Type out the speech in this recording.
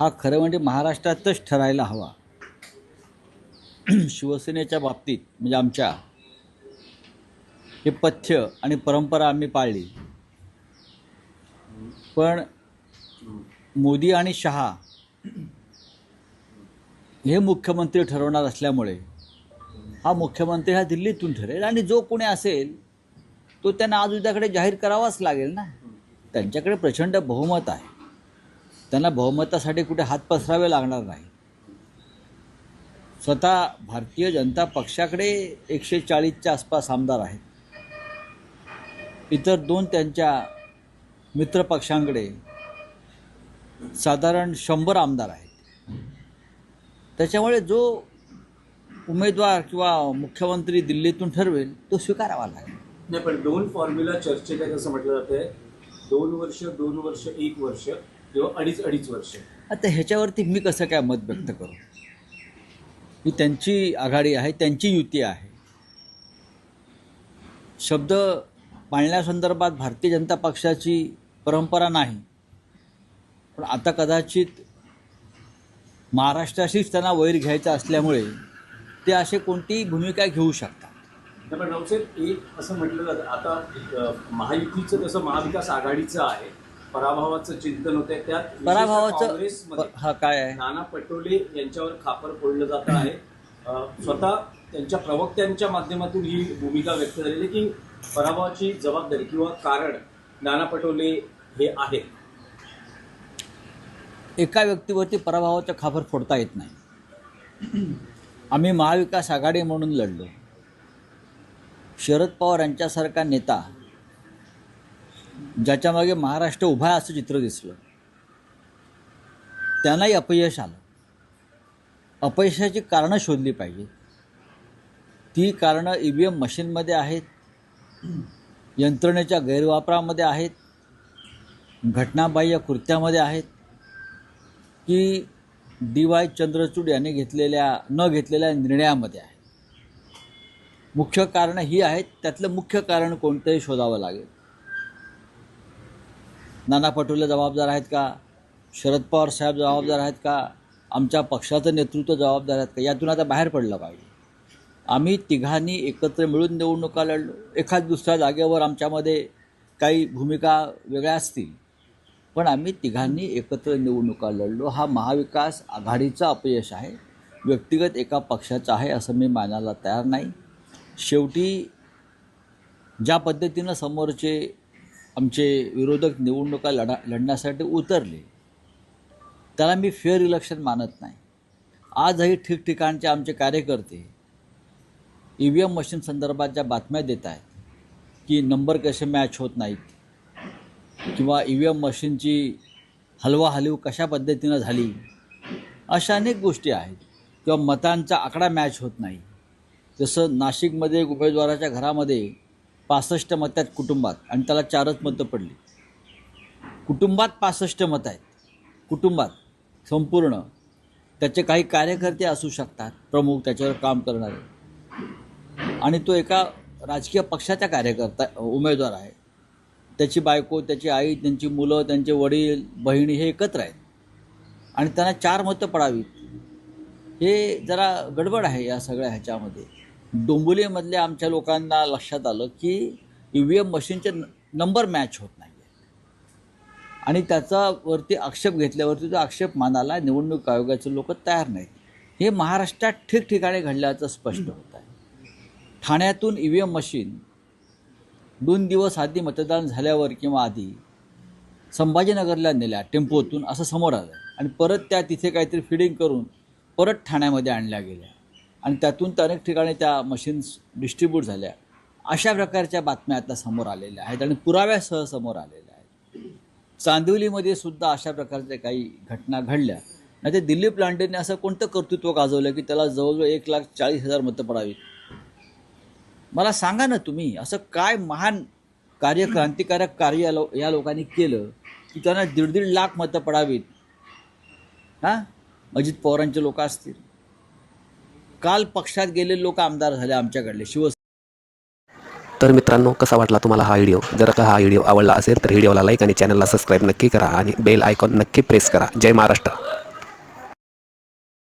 हा खरं म्हणजे महाराष्ट्रातच ठरायला हवा. शिवसेनेच्या बाबतीत म्हणजे आमच्या हे पथ्य आणि परंपरा आम्ही पाळली. पण मोदी आणि शहा हे मुख्यमंत्री ठरवणार असल्यामुळे हा मुख्यमंत्री हा दिल्लीतून ठरेल आणि जो कोणी असेल तो त्यांना आज उद्याकडे जाहीर करावाच लागेल ना? त्यांच्याकडे प्रचंड बहुमत आहे. त्यांना बहुमतासाठी कुठे हात पसरावे लागणार नाही. स्वतः भारतीय जनता पक्षाकडे एकशे चाळीसच्या आसपास आमदार आहेत. इतर दोन त्यांच्या मित्रपक्षांकडे साधारण शंभर आमदार आहेत. त्याच्यामुळे जो उमेदवार किंवा मुख्यमंत्री दिल्लीतून ठरवेल तो स्वीकारावा लागेल. नाही पण दोन फॉर्म्युला चर्चेत आहेत असं म्हटलं जातंय. दोन वर्ष दोन वर्ष एक वर्ष. किंवा अडीच अडीच वर्ष. आता ह्याच्यावरती मी कसं काय मत व्यक्त करू? ही त्यांची आघाडी आहे त्यांची युती आहे. शब्द पाळण्यासंदर्भात भारतीय जनता पक्षाची परंपरा नाही. पण आता कदाचित महाराष्ट्राशीच त्यांना वैर घ्यायचा असल्यामुळे ते असे कोणतीही भूमिका घेऊ शकतात. रावसाहेब एक असं म्हटलं जातं आता महायुतीचं तसं महाविकास आघाडीचं आहे पराभवाचं चिंतन होतंय. त्यात पराभवाचं हा काय आहे? नाना पटोले यांच्यावर खापर फोडलं जात आहे. स्वतः त्यांच्या प्रवक्त्यांच्या माध्यमातून ही भूमिका व्यक्त झालेली की पराभवाची जबाबदारी किंवा कारण नाना पटोले हे आहे. एका व्यक्तीवरती पराभवाचा खापर फोडता येत नाही. आम्ही महाविकास आघाडी म्हणून लढलो. शरद पवार यांच्यासारखा नेता ज्याच्यामागे महाराष्ट्र उभा आहे असं चित्र दिसलं. त्यांनाही अपयश आलं. अपयशाची कारणं शोधली पाहिजे ती कारणं ई व्ही एम मशीनमध्ये आहेत. यंत्रणेच्या गैरवापरामध्ये आहेत. घटनाबाह्य कृत्यामध्ये आहेत. की डी वाय चंद्रचूड यांनी घेतलेल्या न घेतलेल्या निर्णयामध्ये आहे मुख्य कारणं ही आहेत. त्यातलं मुख्य कारण कोणतंही शोधावं लागेल. नाना पटोले जबाबदार आहेत का? शरद पवार साहेब जबाबदार आहेत का? आमच्या पक्षाचं नेतृत्व जबाबदार आहेत का? यातून आता बाहेर पडलं पाहिजे. आम्ही तिघांनी एकत्र मिळून निवडणुका लढलो. एखाद दुसऱ्या जागेवर आमच्यामध्ये काही भूमिका वेगळ्या असतील. पण आम्ही तिघांनी एकत्र निवडणुका लढलो. हा महाविकास आघाडीचा अपयश आहे. व्यक्तिगत एका पक्षाचा आहे असं मी मानायला तयार नाही. शेवटी ज्या पद्धतीनं समोरचे आमचे विरोधक निवडणुका लढा लढण्यासाठी उतरले. त्याला मी फेअर इलेक्शन मानत नाही. आजही ठिकठिकाणचे आमचे कार्यकर्ते ई व्ही एम मशीन संदर्भात ज्या बातम्या देत आहेत की नंबर कसे मॅच होत नाहीत किंवा ई व्ही एम मशीनची हलवाहलीव कशा पद्धतीनं झाली अशा अनेक गोष्टी आहेत. किंवा मतांचा आकडा मॅच होत नाही. जसं नाशिकमध्ये एक उमेदवाराच्या घरामध्ये पासष्ट मत आहेत कुटुंबात आणि त्याला चारच मतं पडली. कुटुंबात पासष्ट मतं आहेत. कुटुंबात संपूर्ण त्याचे काही कार्यकर्ते असू शकतात प्रमुख त्याच्यावर काम करणारे. आणि तो एका राजकीय पक्षाचा कार्यकर्ता उमेदवार आहे. त्याची बायको त्याची आई त्यांची मुलं त्यांचे वडील बहिणी हे एकत्र आहेत. आणि त्यांना चार मतं पडावीत. हे जरा गडबड आहे या सगळ्या ह्याच्यामध्ये. डोंबिवलीमधल्या आमच्या लोकांना लक्षात आलं की ई व्ही एम मशीनचे न- नंबर मॅच होत नाही आणि त्याचावरती आक्षेप घेतल्यावरती तो आक्षेप मानायला निवडणूक आयोगाचे लोक तयार नाहीत. हे महाराष्ट्रात ठिकठिकाणी घडल्याचं स्पष्ट होत आहे. ठाण्यातून ई व्ही एम मशीन दोन दिवस आधी मतदान झाल्यावर किंवा आधी संभाजीनगरला नेल्या टेम्पोतून असं समोर आलं. आणि परत त्या तिथे काहीतरी फिडिंग करून परत ठाण्यामध्ये आणल्या गेल्या. आणि त्यातून तर अनेक ठिकाणी त्या मशीन्स डिस्ट्रीब्यूट झाल्या. अशा प्रकारच्या बातम्या आता समोर आलेल्या आहेत आणि पुराव्यासह समोर आलेल्या आहेत. चांदिवलीमध्ये सुद्धा अशा प्रकारच्या काही घटना घडल्या. नाही ते दिलीप लांडेने असं कोणतं कर्तृत्व गाजवलं की त्याला जवळजवळ एक लाख चाळीस हजार मतं पडावीत? मला सांगा ना तुम्ही असं काय महान कार्य क्रांतिकारक कार्य या लो या लोकांनी केलं की त्यांना दीड दीड लाख मतं पडावीत? हां? अजित पवारांचे लोक असतील. काल पक्षात गेलेले लोक आमदार झाले आमच्याकडले. शिव तर मित्रांनो कसा वाटला तुम्हाला हा व्हिडिओ? जर का हा व्हिडिओ आवडला असेल तर व्हिडिओला लाईक आणि चॅनलला सबस्क्राईब नक्की करा आणि बेल आयकॉन नक्की प्रेस करा. जय महाराष्ट्र.